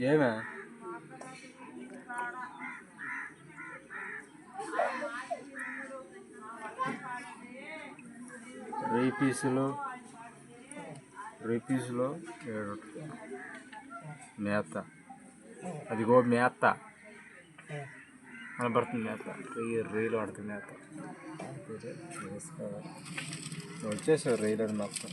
ఏమే? రై పీసులు రై పీసులు ఏడు. మేత. అదిగో మేత. కనబడుతుంది మేత. రొయ్యి రొయ్యలు పడుతుంది మేత. వేసుకోవాలి. వచ్చేసావు రొయ్యలు అది మొత్తం.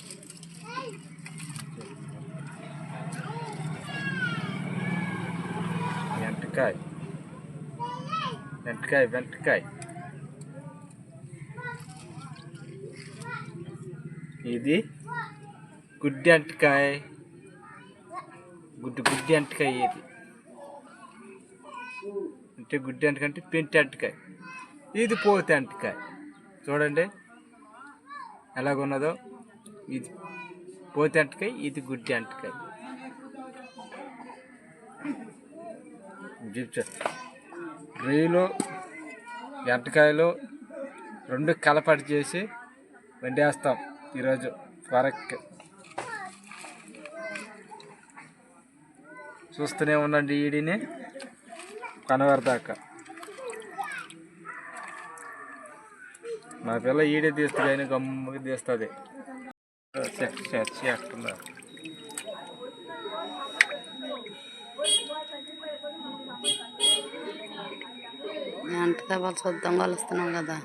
వెంటకాయ వెంటకాయ వెంటకాయ ఇది గుడ్డి అంటకాయ. గుడ్డి గుడ్డి అంటకాయ ఇది. అంటే గుడ్డి అంటకంటే పెంటి అంటకాయ. ఇది పోతే అంటకాయ. చూడండి ఎలాగున్నదో. ఇది పోతే అంటకాయ ఇది గుడ్డి అంటకాయ. చెప్తా రొయ్యలు ఎంటకాయలు రెండు కలపటి చేసి వండేస్తాం ఈరోజు వరక్ చూస్తూనే ఉండండి ఈడిని కనవరదాకా మా పిల్ల ఈడే తీస్తుంది ఆయన గమ్ముగా తీస్తుంది. చేస్తున్నారు. ఎంటకాయ వాళ్ళు శుద్ధం కలుస్తున్నాం కదా.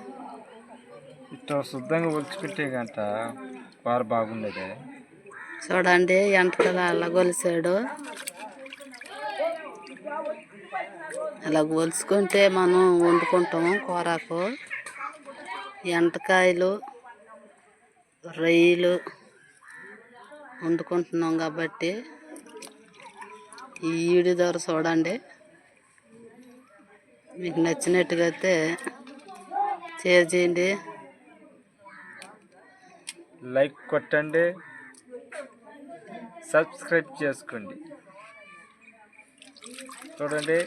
ఇట్లా శుద్ధంగా ఒలిచిపెట్టే గంట కూర బాగుండేది. చూడండి ఎంటకాయలు అలా కొలిసాడు అలా కొలుసుకుంటే మనం వండుకుంటాము కూరకు. ఎంటకాయలు రొయ్యలు వండుకుంటున్నాం కాబట్టి ఈ ఈడి ధర చూడండి. మీకు నచ్చినట్టుగా అయితే షేర్ చేయండి. లైక్ కొట్టండి. సబ్స్క్రైబ్ చేసుకోండి. చూడండి.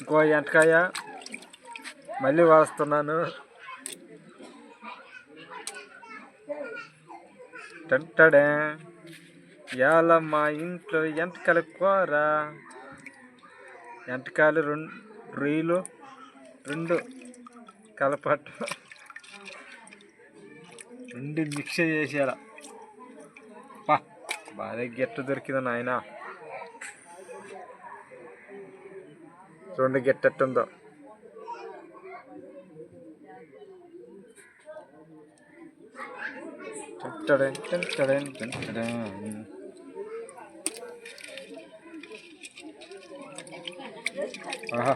ఇంకో ఎంటకాయ. మళ్ళీ వాస్తున్నాను. టంటడే ఇవాళ మా ఇంట్లో ఎంటకల కూర. వెంటకాలు రెండు రొయ్యలు రెండు కలపట్టు. రెండు మిక్స్ చేసేయాల. పా బాగా గెట్ట దొరికింది నాయన. రెండు గెట్టెట్టుందో. టంటడన్ టంటడన్ టంటడన్. ఆహా.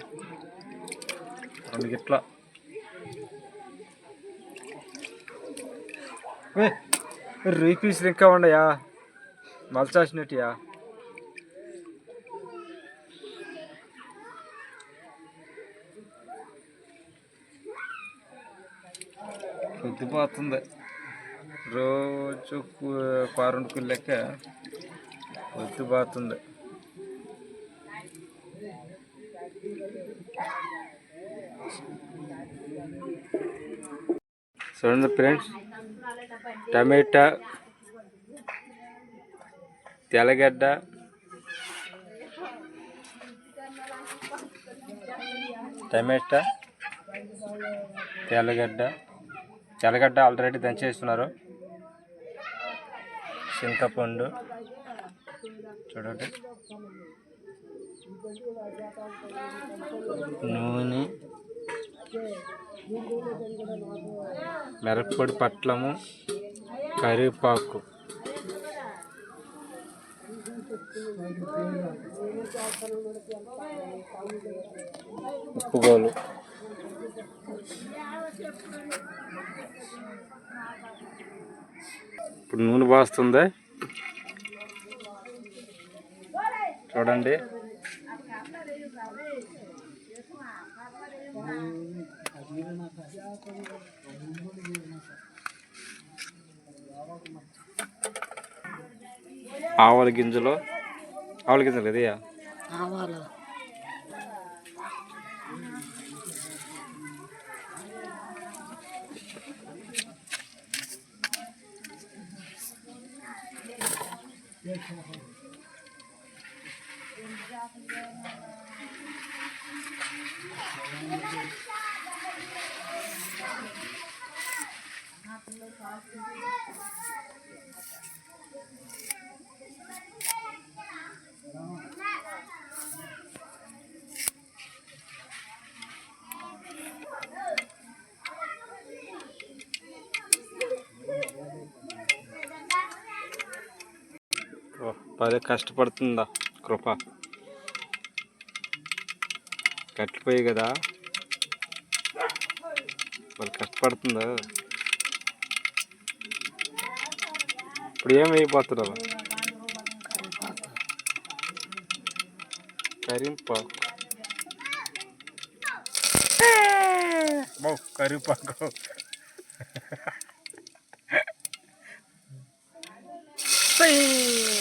రెండు గిట్ల. రొయ్యి ఇంకా ఉండయా? మలచాసినట్టుయా? పొద్దుపోతుంది రోజు పారుండుకు లెక్క పొద్దుపోతుంది చూడండి ఫ్రెండ్స్ టమాటా తెల్లగడ్డ టమాటా తెల్లగడ్డ. తెల్లగడ్డ ఆల్రెడీ దంచేస్తున్నారు. చింతపండు. చూడండి. నూనె మిరప్పొడి పట్లము కరివేపాకు. ఉప్పుగోలు. ఇప్పుడు నూనె పోస్తుంది చూడండి. ఆవల గింజలు ఆవుల గింజలు కదా ఆవాలు. పదే కష్టపడుతుందా కృప. కట్టిపోయి కదా. వాళ్ళు కష్టపడుతుందా? ఇప్పుడు ఏం అయిపోతున్నారు కరింపాకు బో కరివేపాకు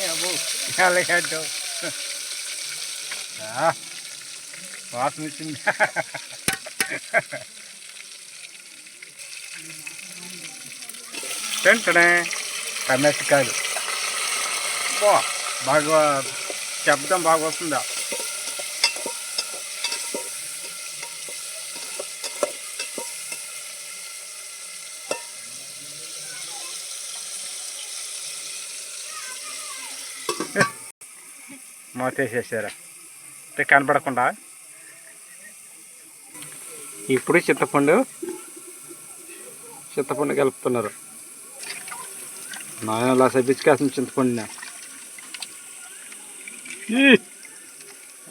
అబ్బో ఎలాగడ్డు వాసన ఇచ్చింది తింటనే టమాటకాయలు బా బాగా శబ్దం బాగా వస్తుందా? మోతేసేసారా? అంటే కనపడకుండా ఇప్పుడు చింతపండు చింతపండు కలుపుతున్నారు. నాయన అలా సబ్బించుకేస్తుంది చింతపండుని.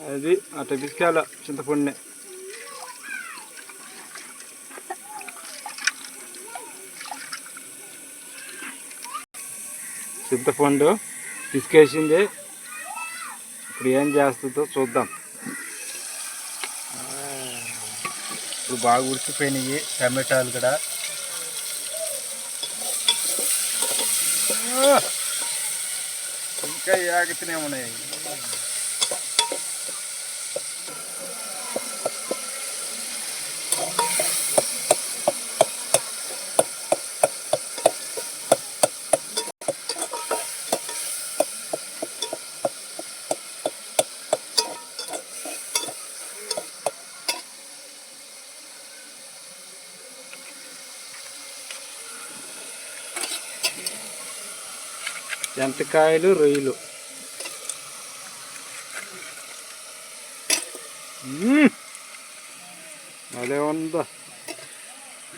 అది ఆ పిసికాల చింతపండునే. చింతపండు పిసికేసింది ఇప్పుడు ఏం చేస్తుందో చూద్దాం. ఇప్పుడు బాగా ఉడికిపోయినాయి టమాటాలు కూడా. ఇంకా ఏగుతూనే ఉన్నాయి ఎంతకాయలు రొయ్యలు. అదే ఉందా.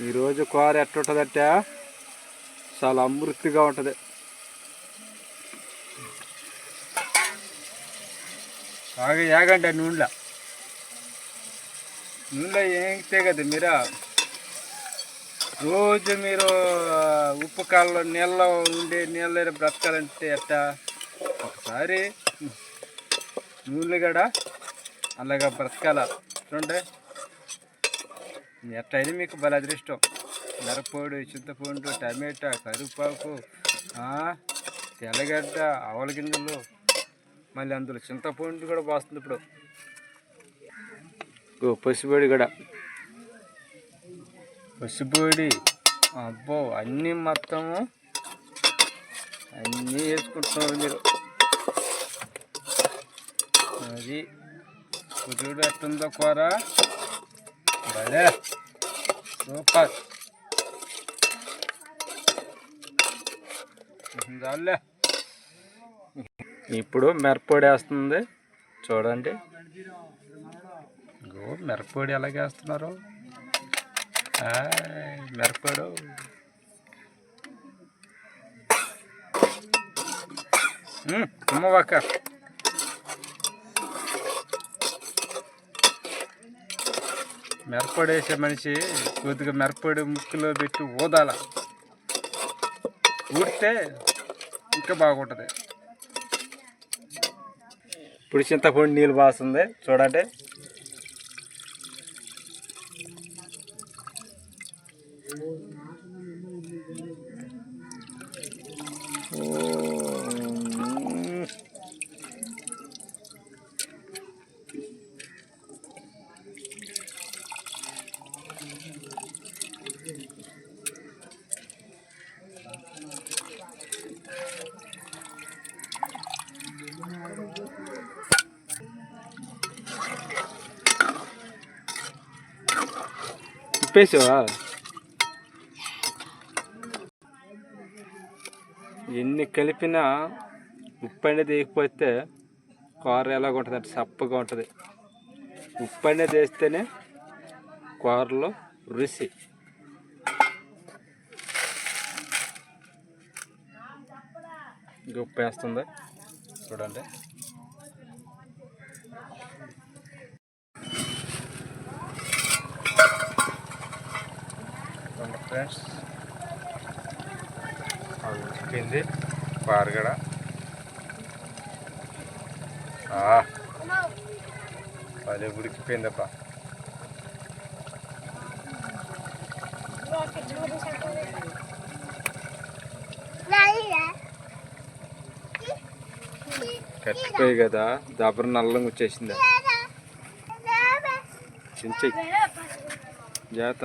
ఈరోజు కూర ఎట్టుంటుందట చాలా అమృతిగా ఉంటుంది. బాగా ఏగండి నూనెలో. నూనెలో ఏంగితే కదా మీరా రోజు మీరు ఉప్పు కాళ్ళలో నీళ్ళ ఉండి నీళ్ళ బ్రతకాలంటే ఎట్టా? ఒకసారి నూనెలు కూడా అలాగా బ్రతకాల. చూడండి. ఎట్టయినా మీకు బల అదృష్టం. మిరపొడి చింతపండు టమాటా కరివేపాకు తెల్లగడ్డ ఆవల గింజలు మళ్ళీ అందులో చింతపండు కూడా పోస్తుంది ఇప్పుడు. ఓ పసిబడి కూడా. పసిబోడి. అబ్బో అన్నీ మొత్తము అన్నీ వేసుకుంటున్నారు మీరు. అది కుదురుడు ఎట్టుందో కూర? భలే! సూపర్! చాలే ఇప్పుడు మిరప్పొడి వేస్తుంది. చూడండి. గో మిరప్పొడి ఎలాగ వేస్తున్నారు మిరపడు. అమ్మవాక. మెరపడేసే మనిషి కొద్దిగా మెరపడి ముక్కులో పెట్టి ఊదాల. ఊడితే ఇంకా బాగుంటుంది. ఇప్పుడు చింతపండు నీళ్ళు బాస్తుంది చూడండి. ఉప్పేసావా ఎన్ని కలిపినా ఉప్పు అనేది వేయకపోతే కూర ఎలాగ ఉంటుంది అంటే చప్పగా ఉంటుంది. ఉప్పు అనేది వేస్తేనే కూరలో రుచి. ఉప్పు వేస్తుంది. చూడండి. ఫ్రెండ్స్. అది ఉడికింది పారగడ భలే ఉడికిపోయిందప్ప కట్టిపోయి కదా దబ్బర నల్లంగా వచ్చేసింది. చించి. జాగ్రత్త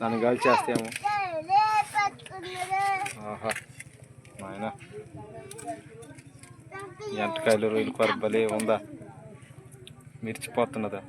నన్ను గాలి చేస్తాము ఆహా నాయన. ఎంటకాయలు రొయ్యలు కొరబలి ఉందా? మిర్చిపోతున్నదా.